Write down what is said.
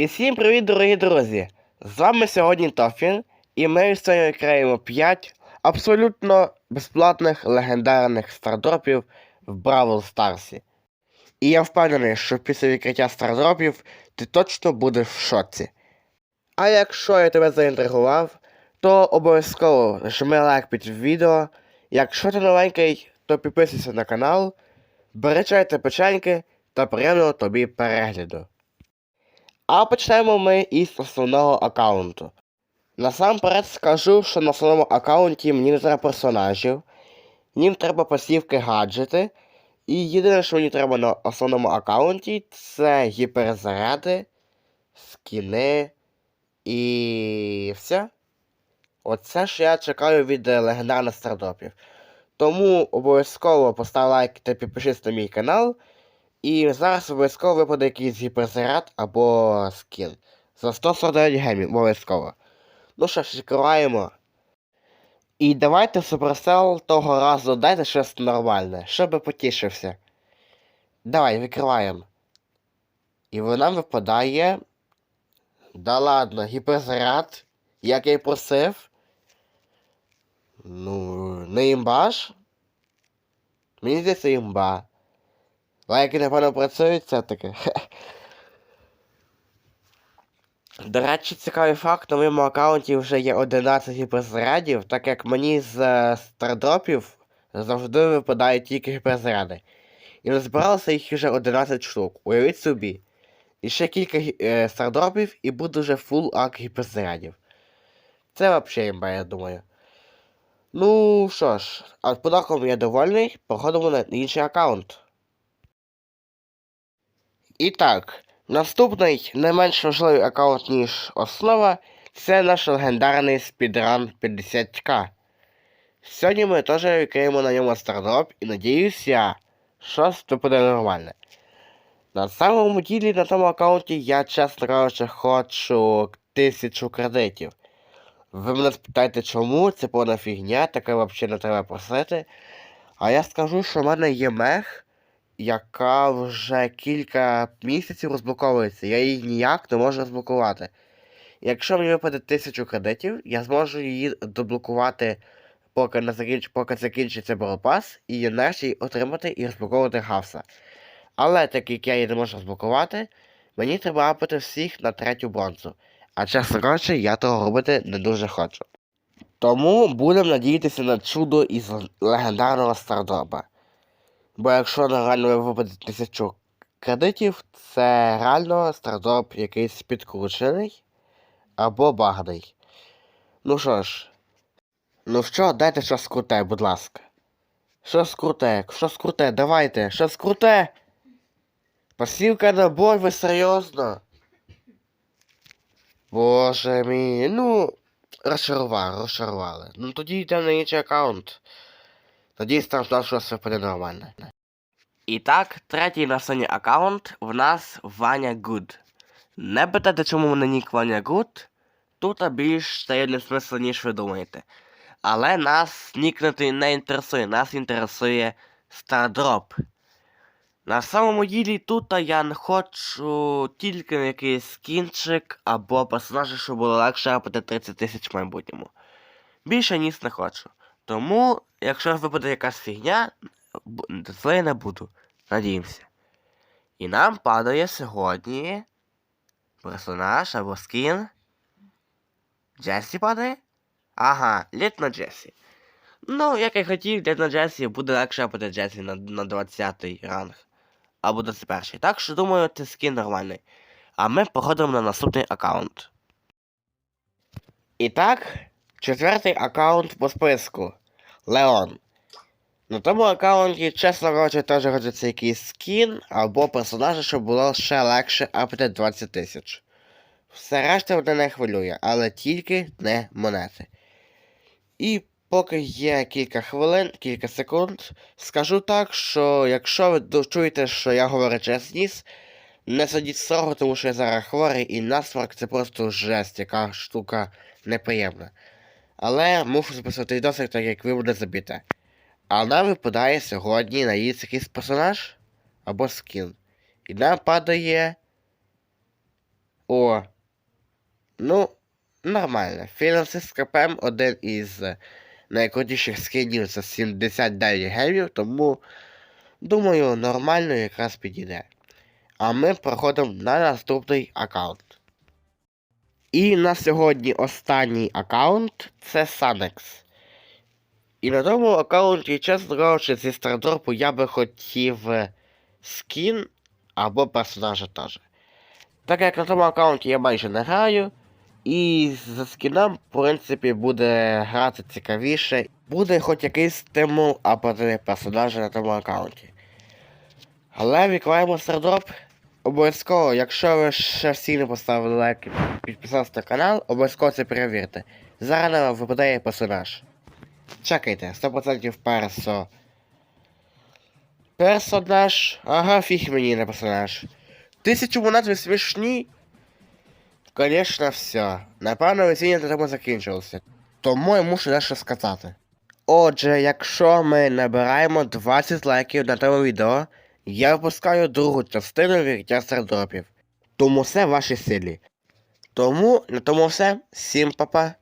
І всім привіт, дорогі друзі! З вами сьогодні Тофін, і ми сьогодні відкриємо 5 абсолютно безплатних легендарних стардропів в Бравл Старсі. І я впевнений, що після відкриття стардропів ти точно будеш в шоці. А якщо я тебе заінтригував, то обов'язково жми лайк під відео. Якщо ти новенький, то підписуйся на канал, бери чай та печеньки та приємного тобі перегляду. А почнемо ми із основного аккаунту. Насамперед скажу, що на основному аккаунті мені не треба персонажів, мені треба посівки гаджети. І єдине, що мені треба на основному аккаунті, це гіперзаряди, скіни і все. Оце що я чекаю від е, легендарних стартопів. Тому обов'язково постав лайк та підпишись на мій канал. І зараз обов'язково випаде якийсь гіперзаряд або скін. За 149 гемів, обов'язково. Ну що ж, відкриваємо. І давайте Supercell того разу дайте щось нормальне, щоб потішився. Давай, відкриваємо. І вона випадає. Да ладно, гіперзаряд, як я й просив. Ну, не імбаш? Мені здається імба. Лайки, напевно, працюють все-таки. До речі, цікавий факт, на моєму аккаунті вже є 11 гіперзарядів, так як мені з е, стардропів завжди випадають тільки гіперзаряди. І назбиралося їх вже 11 штук. Уявіть собі. І ще кілька е, стардропів і буде вже фул ак гіперзарядів. Це взагалі імба, я думаю. Ну що ж, а подарком я довольний, переходимо на інший аккаунт. І так, наступний не менш важливий аккаунт, ніж основа, це наш легендарний спідран 50к. Сьогодні ми теж відкриємо на ньому стардроп і надіюся, щось випаде нормальне. На самому ділі на тому аккаунті я, чесно кажучи, хочу 1000 кредитів. Ви мене спитаєте, чому? Це повна фігня, таке взагалі не треба просити. А я скажу, що в мене є мех, яка вже кілька місяців розблоковується. Я її ніяк не можу розблокувати. Якщо мені випаде 1000 кредитів, я зможу її доблокувати, поки не закінч... поки закінчиться Пас, і нарешті отримати і розблоковувати гавса. Але так як я її не можу розблокувати, мені треба апати всіх на третю бронзу. А чесно кажучи, я того робити не дуже хочу. Тому будемо надіятися на чудо із легендарного стардропа. Бо якщо реально випаде тисячу кредитів, це реально стардроп якийсь підкручений або багний. Ну що ж, ну що, дайте щось круте, будь ласка. Щось круте, щось круте, давайте, щось круте. Посівка на бой, ви серйозно? Боже мій, ну, розчарували, розчарували. Ну тоді йдемо на інший аккаунт. Там знав, що все буде нормально. І так, третій на сцені аккаунт в нас Ваня Гуд. Не питайте, чому мене нік Ваня Гуд. Тут більш таємний смисл, ніж ви думаєте. Але нас нікнути не інтересує, нас інтересує стардроп. На самому ділі тут я не хочу тільки якийсь скінчик або персонажа, щоб було легше апати 30 тисяч в майбутньому. Більше ніс не хочу. Тому, якщо випаде якась фігня, злий не буду. Надіємося. І нам падає сьогодні персонаж або скін. Джесі падає? Ага, літ на Джесі. Ну, як я хотів, літ на Джесі буде легше апати Джесі на, на 20 ранг. Або 21. Так що думаю, це скін нормальний. А ми походимо на наступний аккаунт. І так, четвертий аккаунт по списку. Леон. На тому аккаунті, чесно кажучи, теж хочеться якийсь скін або персонажа, щоб було ще легше апати 20 тисяч. Все решта мене не хвилює, але тільки не монети. І поки є кілька хвилин, кілька секунд, скажу так, що якщо ви чуєте, що я говорю через ніс, не сидіть строго, тому що я зараз хворий і насморк це просто жесть, яка штука неприємна. Але мушу записувати відосик, так як ви буде забіте. А нам випадає сьогодні на її якийсь персонаж або скін. І нам падає О. Ну, нормально. Фінансист КПМ один із найкрутіших скинів за 79 гемів, тому думаю, нормально якраз підійде. А ми проходимо на наступний аккаунт. І на сьогодні останній аккаунт це Sanex. І на тому аккаунті, чесно кажучи, зі стардропу я би хотів е, скін або персонажа теж. Так як на тому аккаунті я майже не граю, і за скіном, в принципі, буде грати цікавіше. Буде хоч якийсь стимул або персонажа на тому аккаунті. Але відкриваємо стардроп. Обов'язково, якщо ви ще всі не поставили лайк і підписалися на канал, обов'язково це перевірте. Зараз нам випадає персонаж. Чекайте, 100% персо. Персонаж. Ага, фіг мені не персонаж. Тисячу монет ви смішні. Конечно, все. Напевно, весіння на тому закінчилося. Тому я мушу дещо сказати. Отже, якщо ми набираємо 20 лайків на тому відео, я випускаю другу частину відкриття стардропів. Тому все в вашій силі. Тому на тому все. Всім па-па.